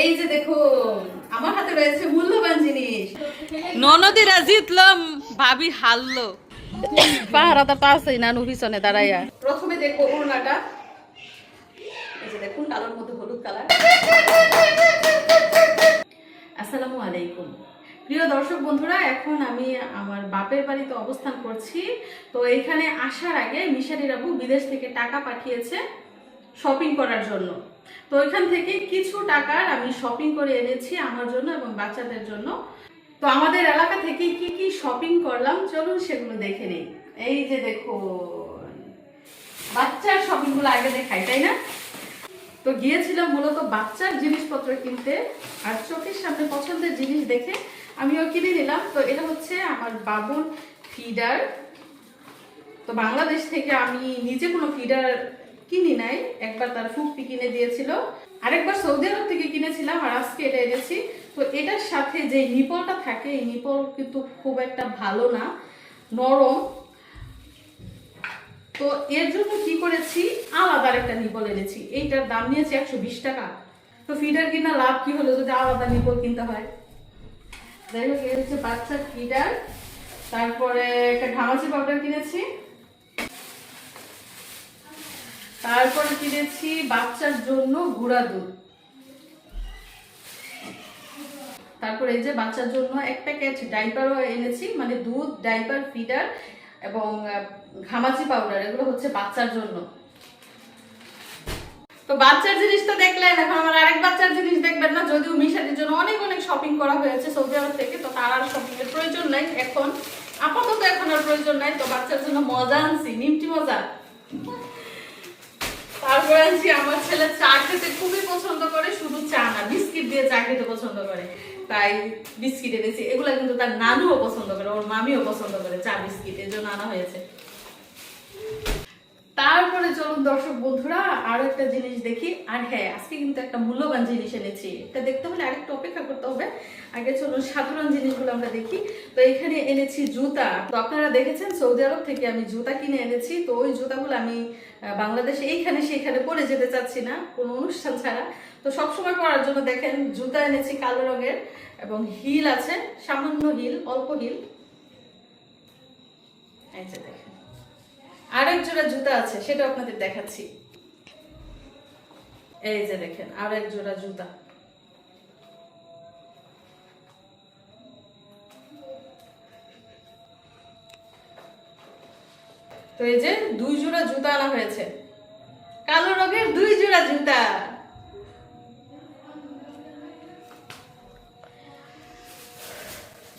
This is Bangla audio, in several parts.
এই যে দেখুন আমার হাতে রয়েছে মূল্যবান জিনিস। ননদিরা জিতলাম ভাবি হারলো। পাহারাটা তো আছেই নানু পিছনে দাঁড়াইয়া। প্রথমে দেখব ওড়নাটা এই যে দেখুন কালোর মধ্যে হলুদ কালার। আসসালামু আলাইকুম। প্রিয় দর্শক বন্ধুরা এখন আমি আমার বাপের বাড়িতে অবস্থান করছি। তো এখানে আসার আগে মিশারি রাবু বিদেশ থেকে টাকা পাঠিয়েছে শপিং করার জন্য। তো এখান থেকে কিছু টাকার আমি শপিং করে এনেছি আমার জন্য এবং বাচ্চাদের জন্য। তো আমাদের এলাকা থেকে কি কি শপিং করলাম? চলুন সেগুলো দেখে নিই। এই যে দেখো বাচ্চার শপিংগুলো আগে দেখাই, তাই না? তো গিয়েছিলাম মূলত বাচ্চার জিনিসপত্র কিনতে আর চোখের সামনে পছন্দের জিনিস দেখে আমিও কিনে নিলাম। তো এটা হচ্ছে আমার বাবুর ফিডার তো বাংলাদেশ থেকে আমি নিজে কোনো ফিডার কিনি নাই, একবার তার ফুপি কিনে দিয়েছিল। আরেকবার সৌদি আরব থেকে কিনেছিলাম আর আজকে এটা এনেছি। তো এটার সাথে যে নিপলটা থাকে, এই নিপল কিন্তু খুব একটা ভালো না, নরম। তো এর জন্য কি করেছি? আলাদা একটা নিপল এনেছি। এইটার দাম নিয়েছে একশো টাকা। তো ফিডার কিনা লাভ কি হলো যদি আলাদা নিপল কিনতে হয়? যাই হোক, এই হচ্ছে বাচ্চার ফিডার। তারপরে একটা ঘামাচি পাউডার কিনেছি। তারপরে কিনেছি বাচ্চার জন্য গুঁড়া দুধ। তারপরে এই যে বাচ্চার জন্য এক প্যাকেট ডাইপারও এনেছি মানে দুধ, ডাইপার, ফিডার এবং ঘামাচি পাউডার, এগুলো হচ্ছে বাচ্চার জন্য। তো বাচ্চার জিনিস তো দেখলেন, এখন আমার আরেক বাচ্চার জিনিস দেখবেন না, যদিও মিশাটির জন্য অনেক অনেক শপিং করা হয়েছে সৌদি আরব থেকে, তো তার আর শপিং এর প্রয়োজন নাই এখন। আপাতত এখন আর প্রয়োজন নাই, তো বাচ্চার জন্য মজা আনছি নিমটি মজা। তারপরে আমার ছেলে চা খেতে খুবই পছন্দ করে, শুধু চা না, বিস্কিট দিয়ে চা খেতে পছন্দ করে। তাই বিস্কিট এনেছি। এগুলা কিন্তু তার নানুও পছন্দ করে, ওর মামিও পছন্দ করে চা বিস্কিট এর জন্য আনা হয়েছে। তারপরে চলুন দর্শক বন্ধুরা, আরও একটা জিনিস দেখি। আর হ্যাঁ আজকে কিন্তু একটা মূল্যবান জিনিস এনেছি। এটা দেখতে হলে আরেকটু অপেক্ষা করতে হবে। আগে চলুন সাধারণ জিনিসগুলো আমরা দেখি। তো এখানে এনেছি জুতা। তো আপনারা দেখেছেন, সৌদি আরব থেকে আমি জুতা কিনে এনেছি। তো ওই জুতাগুলো আমি বাংলাদেশে এইখানে সেইখানে পরে যেতে চাচ্ছি না, কোনো অনুষ্ঠান ছাড়া। তো সবসময় পরার জন্য দেখেন, জুতা এনেছি কালো রঙের এবং হিল আছে, সামান্য হিল, অল্প হিল। দেখেন। আরেক জোড়া জুতা আছে, সেটা আপনাদের দেখাচ্ছি। এই যে দেখেন, আরেক জোড়া জুতা। তো এই যে দুই জোড়া জুতা আনা হয়েছে। কালো রঙের দুই জোড়া জুতা।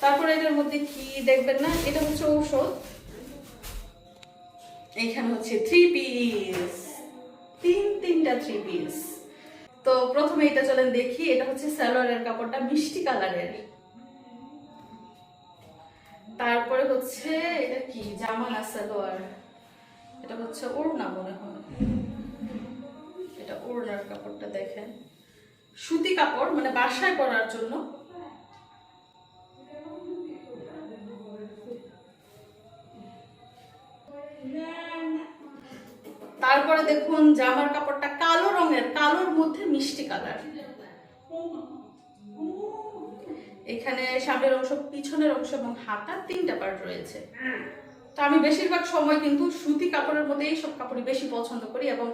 তারপরে এটার মধ্যে কি দেখবেন না? এটা হচ্ছে ঔষধ। এখানে হচ্ছে থ্রি পিস তিন, তিনটা থ্রি পিস তো প্রথমে এটা চলেন দেখি, এটা হচ্ছে সালোয়ারের কাপড়টা, মিষ্টি কালারের। তারপরে হচ্ছে এটা কি? জামা না সালোয়ার। এটা হচ্ছে ওড়না মনে হয়। এটা ওড়নার কাপড়টা দেখেন। সুতি কাপড় মানে বাসায় পরার জন্য। তারপরে দেখুন জামার কাপড়টা কালো রঙের, কালোর মধ্যে মিষ্টি কালার। এখানে সামনের অংশ, পিছনের অংশ এবং হাতা তিনটা পার্ট রয়েছে। তো আমি বেশিরভাগ সময় কিন্তু সুতি কাপড়ের মধ্যে এইসব কাপড়ই বেশি পছন্দ করি এবং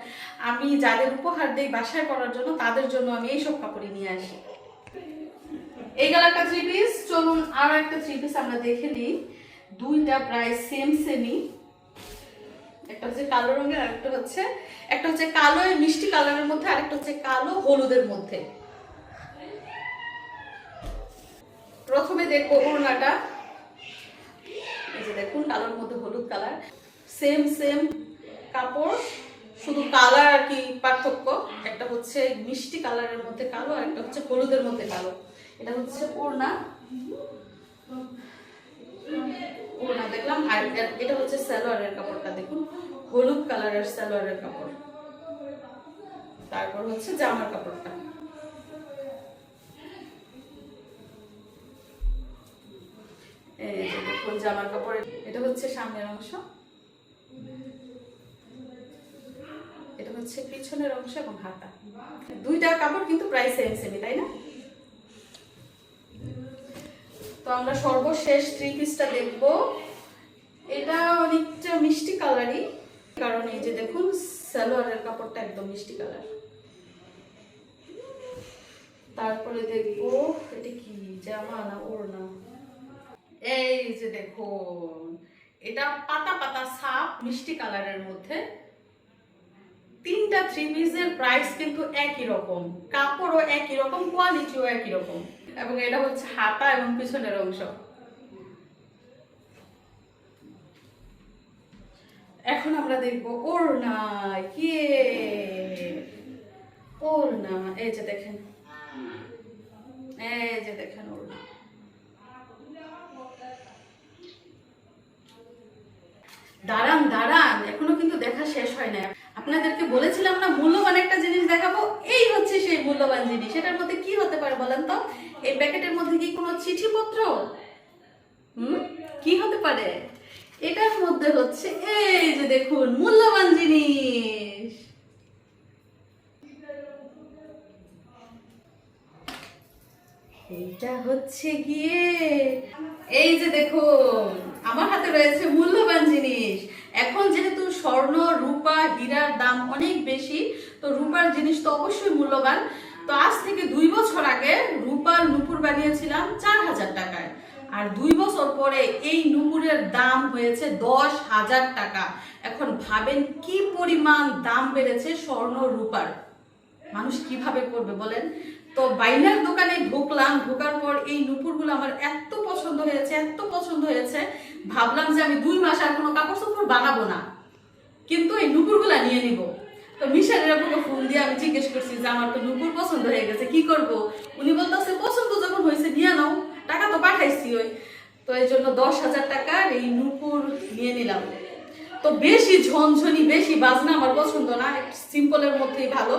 আমি যাদের উপহার দিই বাসায় পরার জন্য, তাদের জন্য আমি এইসব কাপড়ই নিয়ে আসি। এই গেল একটা থ্রি পিস চলুন আরও একটা থ্রি পিস আমরা দেখে নিই। দুইটা প্রায় সেম সেমই একটা হচ্ছে কালো রঙের, আরেকটা হচ্ছে, একটা হচ্ছে কালো মিষ্টি কালারের মধ্যে, আরেকটা হচ্ছে কালো হলুদের মধ্যে। প্রথমে দেখব ওড়নাটা। এই যে দেখুন, কালোর মধ্যে হলুদ কালার। সেম সেম কাপড়, শুধু কালার আর কি পার্থক্য। একটা হচ্ছে মিষ্টি কালারের মধ্যে কালো, আর একটা হচ্ছে হলুদের মধ্যে কালো। এটা হচ্ছে ওড়না। ওড়না দেখলাম, আর এটা হচ্ছে সালোয়ারের কাপড়টা, দেখুন। হলুদ কালারের সালোয়ারের কাপড়। তারপর হচ্ছে জামার কাপড়টা। দেখুন জামার কাপড়ের, এটা হচ্ছে সামনের অংশ। এটা হচ্ছে পিছনের অংশ এবং হাতা। দুইটা কাপড় কিন্তু প্রায় সেম সেমই তাই না? তো আমরা সর্বশেষ থ্রি পিসটা দেখব। এটা অনেকটা মিষ্টি কালারই কারণ এই যে দেখুন, সালোয়ারের কাপড়টা একদম মিষ্টি কালার। তারপরে দেখব, এটা কি, জামা না ওড়না? এই যে দেখুন, এটা পাতা পাতা সাপ, মিষ্টি কালারের মধ্যে। তিনটা থ্রি পিসের প্রাইস কিন্তু একই রকম। কাপড়ও একই রকম কোয়ালিটিও একই রকম। এবং এটা হচ্ছে হাতা এবং পিছনের অংশ। এখন আমরা দেখব ওড়না কে ওড়না, এই যে দেখেন। এই যে দেখেন ওড়না। দাঁড়ান দাঁড়ান, এখনও কিন্তু দেখা শেষ হয় না। আপনাদেরকে বলেছিলাম না, মূল্যবান একটা জিনিস দেখাবো, এই হচ্ছে সেই মূল্যবান জিনিস। এটার মধ্যে কি হতে পারে বলেন তো? এই প্যাকেটের মধ্যে কি কোনো চিঠিপত্র হুম কি হতে পারে এটার মধ্যে হচ্ছে এই যে দেখুন, মূল্যবান জিনিস। এইটা হচ্ছে গিয়ে, এই যে দেখুন, আমার হাতে রয়েছে মূল্যবান জিনিস। এখন যেহেতু স্বর্ণ, রূপা, হীরার দাম অনেক বেশি, তো রূপার জিনিস তো অবশ্যই মূল্যবান। তো আজ থেকে দুই বছর আগে রূপার নুপুর বানিয়েছিলাম চার হাজার টাকায়। আর দুই বছর পরে এই নুপুরের দাম হয়েছে দশ হাজার টাকা। এখন ভাবেন কি পরিমাণ দাম বেড়েছে স্বর্ণ রূপার? মানুষ কীভাবে করবে বলেন? তো বাইনার দোকানে ঢুকলাম, ঢোকার পর এই নুপুরগুলো আমার এত পছন্দ হয়েছে, এত পছন্দ হয়েছে। ভাবলাম যে আমি দুই মাস আর কোনো কাপড় চোপড় বানাবো না। কিন্তু এই নুপুরগুলা নিয়ে নিব। তো মিশারের আপনাকে ফোন দিয়ে আমি জিজ্ঞেস করছি যে, আমার তো নুপুর পছন্দ হয়ে গেছে, কি করব? উনি বলতেছে, পছন্দ যখন হয়েছে, নিয়ে নাও। টাকা তো পাঠাইছি ওই। তো এই জন্য দশ হাজার টাকার এই নুপুর নিয়ে নিলাম। তো বেশি ঝনঝনি, বেশি বাজনা আমার পছন্দ না সিম্পলের মধ্যেই ভালো।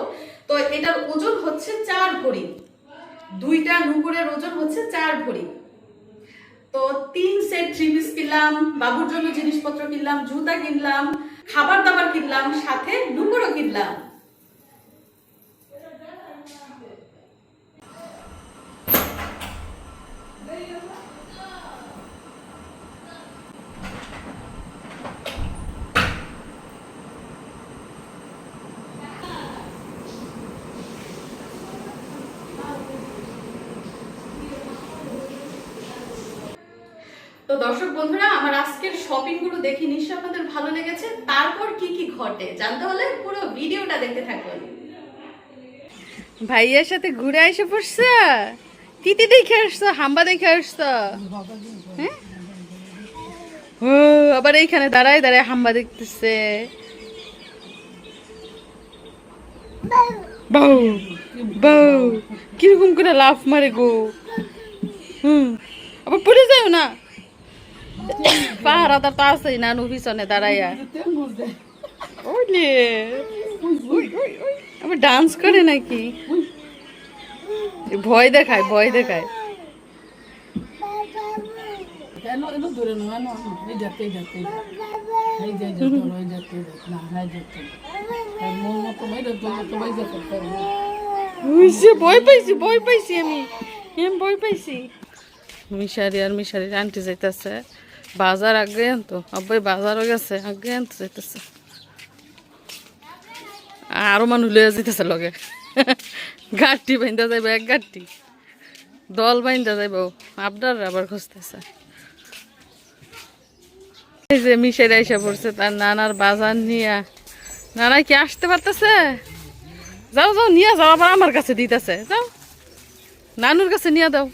তো এটার ওজন হচ্ছে চার ভরি। দুইটা নুপুরের ওজন হচ্ছে চার ভরি। তো তিন সেট থ্রি পিস কিনলাম, বাবুর জন্য জিনিসপত্র কিনলাম, জুতা কিনলাম, খাবার দাবার কিনলাম, সাথে নুপুরও কিনলাম। তো দর্শক বন্ধুরা, আমার আজকের শপিংগুলো দেখি নিশ্চয় আপনাদের ভালো লেগেছে। তারপর কি কি ঘটে, জানতে হলে পুরো ভিডিওটা দেখতে থাকুন। ভাইয়ের সাথে ঘুরে এসে পড়ছে? তিতি দেখে আসছো, হাম্বা দেখে আসছো? হ্যাঁ? ও, আবার এইখানে দাঁড়ায় দাঁড়ায় হাম্বা দেখতেছে। বউ বউ, কীরকম করে লাফ মারে গো। হুম, আবার পড়ে যাও না। পাহারাদার তো আছেই না নু পিছনে দাঁড়াইয়া ওলে। আবার ডান্স করে নাকি? ভয় দেখায় ভয় দেখায়। ভয় পাইছি ভয় পাইছি আমি। আমি ভয় পাইছি। মিশারি আর মিশারির আন্টি যাইতেছে। বাজার আগে আনতো। আব্বাই বাজারও গেছে আগে আনতে যাইতেছে। আরও মানুষ লইয়া যাইতেছে লগে। গাড়ি বাইন্দা যাইব, এক গাড়ি দল বাইন্দা যাইব আবদার আবার খুঁজতেছে। এই যে মিশারি আইসা পড়ছে, তার নানার বাজার নিয়া। নানা কি আসতে পারতেছে? যাও যাও, নিয়ে যাও, আবার আমার কাছে দিতেছে। যাও, নানুর কাছে নিয়ে দাও।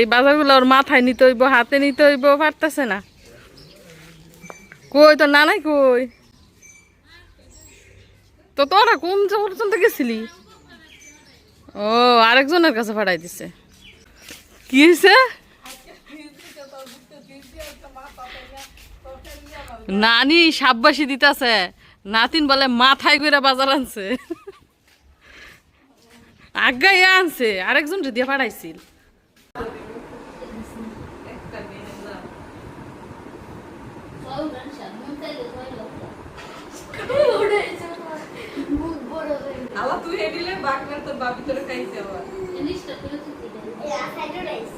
এই বাজারগুলো ওর মাথায় নিতে হইব, হাতে নিতে হইব, পারতেছে না। কই তো নানাই কই? তো তোরা কোন পর্যন্ত গেছিলি? ও, আরেকজনের কাছে পাঠাই দিছে। কি হয়েছে নানি সাববাসী দিতেছে। নাতিন বলে মাথায় করে বাজার আনছে। আগাই আনছে। আরেকজন দিয়ে পাঠাইছিল। বাকরা তোর বাবি তোরা খাইছে আবার। ইংলিশটা তুলে তুই দিবি এই আসাইডো রাইস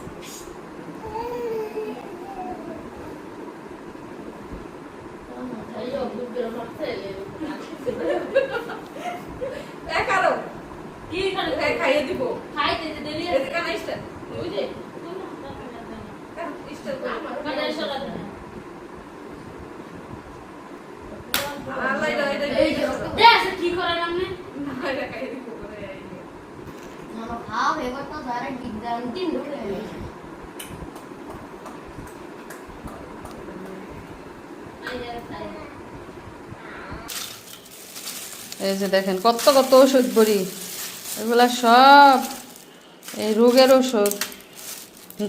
এই যে দেখেন, কত কত ওষুধ বড়ি এগুলা সব এই রোগের ওষুধ।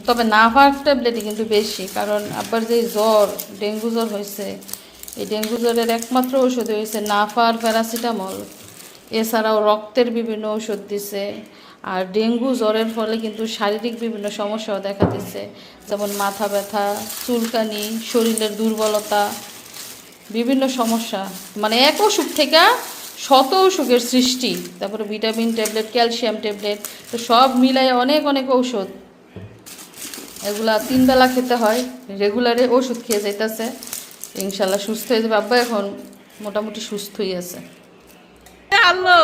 তবে নাভার ট্যাবলেটই কিন্তু বেশি, কারণ আবার যে জ্বর, ডেঙ্গু জ্বর হয়েছে, এই ডেঙ্গু জ্বরের একমাত্র ওষুধ হয়েছে নাফার প্যারাসিটামল। এছাড়াও রক্তের বিভিন্ন ওষুধ দিছে, আর ডেঙ্গু জ্বরের ফলে কিন্তু শারীরিক বিভিন্ন সমস্যাও দেখা দিচ্ছে যেমন মাথা ব্যথা, চুলকানি, শরীরের দুর্বলতা বিভিন্ন সমস্যা। মানে এক অসুখ থেকে শত অসুখের সৃষ্টি। তারপরে ভিটামিন ট্যাবলেট, ক্যালসিয়াম ট্যাবলেট, তো সব মিলাই অনেক অনেক ঔষধ। এগুলা তিন বেলা খেতে হয়, রেগুলারে ওষুধ খেয়ে যাইতেছে। ইনশাল্লাহ সুস্থ হয়ে যাবে। আব্বা এখন মোটামুটি সুস্থই আছে। হ্যালো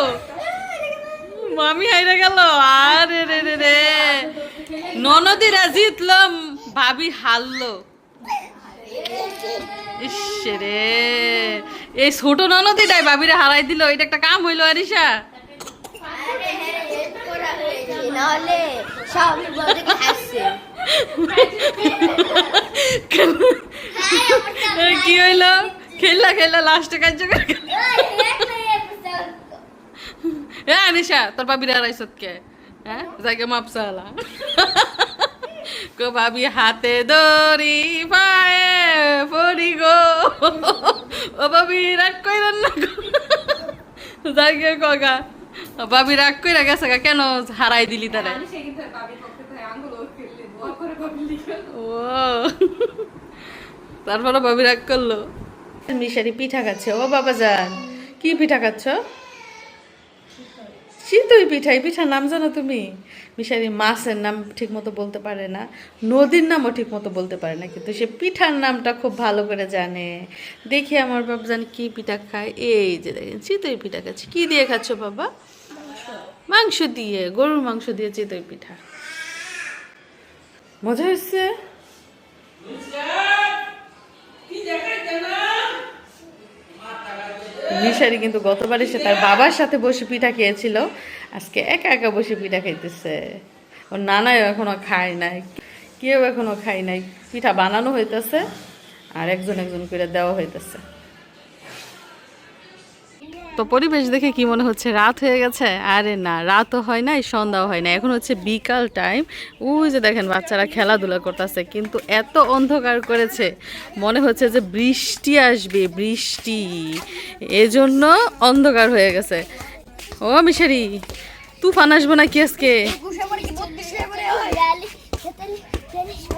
মামি হাইরে গেল। আরে রে রে রে। ননদিরা জিতলাম ভাবি হারলো। ইস রে এই ছোট ননদিটাই ভাবিরে হারাই দিল, এটা একটা কাম হইল আরিশা। কি হইল? খেললা খেললা, লাস্টে কাজ এ আনিশা তোর ভাবিরে হারাইছত কে? হ্যাঁ? জায়গা মাপসালা। কো ভাবি হাতে দড়ি পায়ে পড়ি গো। ও ভাবি রাগ কইরেন না গো। জায়গা কগা ভাবি রাগ কইরা গেছে গা কেন হারাই দিলি তারে? আমি সেই কিন্তু বাবির পক্ষে থেকে আঙ্গুল ওর ফেললে দোয়া করে বাবি ও। তারপরে ভাবি রাগ করল। মিশারি পিঠা খাচ্ছে। ও বাবা যান কি পিঠা খাচ্ছ? চিতই পিঠা এই পিঠার নাম জানো তুমি? মিশারি মাছের নাম ঠিক মতো বলতে পারে না, নদীর নামও ঠিক মতো বলতে পারে না, কিন্তু সে পিঠার নামটা খুব ভালো করে জানে। দেখি আমার বাবা জানি কি পিঠা খায়। এই যে দেখেন, চিতই পিঠা খাচ্ছে। কি দিয়ে খাচ্ছ বাবা? মাংস দিয়ে, গরুর মাংস দিয়ে চিতই পিঠা। মজা হয়েছে? মিশারি কিন্তু গতবার এসে তার বাবার সাথে বসে পিঠা খেয়েছিল। আজকে একা একা বসে পিঠা খাইতেছে। ওর নানাও এখনও খায় নাই, কেউ এখনও খায় নাই। পিঠা বানানো হইতেছে আর একজন একজন করে দেওয়া হইতেছে। তো পরিবেশ দেখে কি মনে হচ্ছে? রাত হয়ে গেছে? আরে না, রাতও হয় না সন্ধ্যাও হয় না এখন হচ্ছে বিকাল টাইম ওই যে দেখেন, বাচ্চারা খেলাধুলা করতেছে, কিন্তু এত অন্ধকার করেছে। মনে হচ্ছে যে বৃষ্টি আসবে, বৃষ্টি। এজন্য অন্ধকার হয়ে গেছে। ও মিশারি, তুফান আসব নাকি আজকে?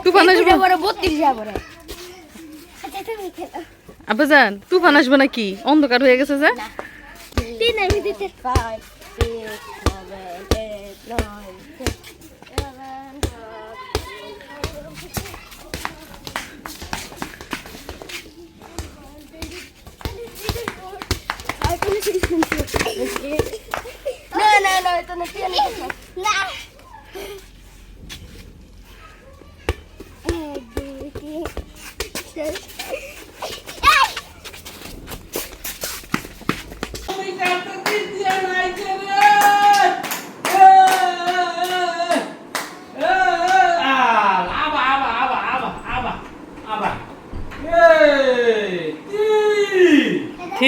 তুফান আসব? তুফান আসব নাকি? অন্ধকার হয়ে গেছে যে? Dinle bir dinle. Five, six, seven, eight, nine, ten, eleven, twelve. No, no, no, ito na piano. Na. Eh,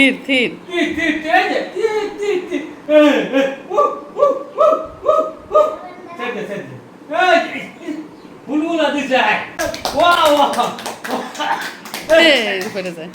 থির থির ফুলগুলা দিছে ওয়া ওয়া পড়ে যায়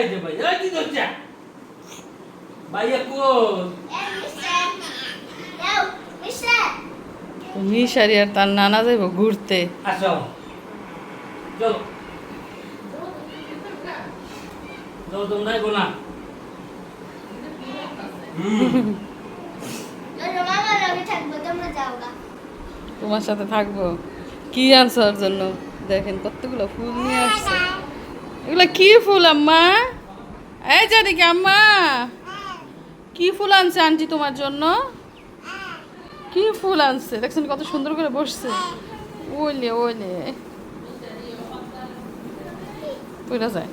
এই যে ভাইয়া কি করছা ভাইয়া কো Não, Michel. তো মিশারি আর তার নানা যাইব ঘুরতে। আসো চলো। চলো তোমরা গোনা সাথে থাকব। কি আনছো ওর জন্য? দেখেন কতগুলো ফুল নিয়ে আসছে। এগুলো কি ফুল, আম্মা? এই দেখি আম্মা। কি ফুল আনছে আন্টি তোমার জন্য? কি ফুল আনছে? দেখছেন কত সুন্দর করে বসছে। ওলে ওলে যায়।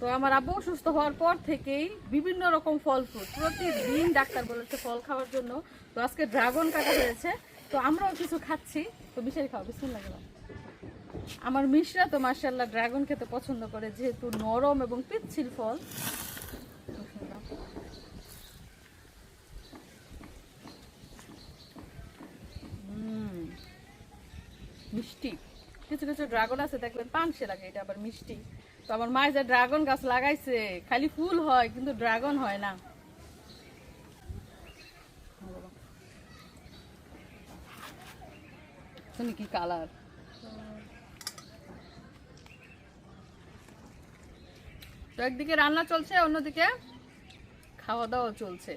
তো আমার আব্বু অসুস্থ হওয়ার পর থেকেই বিভিন্ন রকম ফল ফ্রুট। প্রতিদিন ডাক্তার বলেছে ফল খাওয়ার জন্য। তো আজকে ড্রাগন কাটা হয়েছে। তো আমরাও কিছু খাচ্ছি। তো বিশাল খাও, বিসমিল্লাহ বলো। আমার মিশরা তো মার্শাল্লাহ ড্রাগন খেতে পছন্দ করে, যেহেতু নরম এবং পিচ্ছিল ফল। মিষ্টি। কিছু কিছু ড্রাগন আছে, দেখবেন পাংশে লাগে, এটা আবার মিষ্টি। তো আমার মায়ের যে ড্রাগন গাছ লাগাইছে, খালি ফুল হয়, কিন্তু ড্রাগন হয় না। কি কালার? তো একদিকে রান্না চলছে অন্যদিকে খাওয়া দাওয়া চলছে।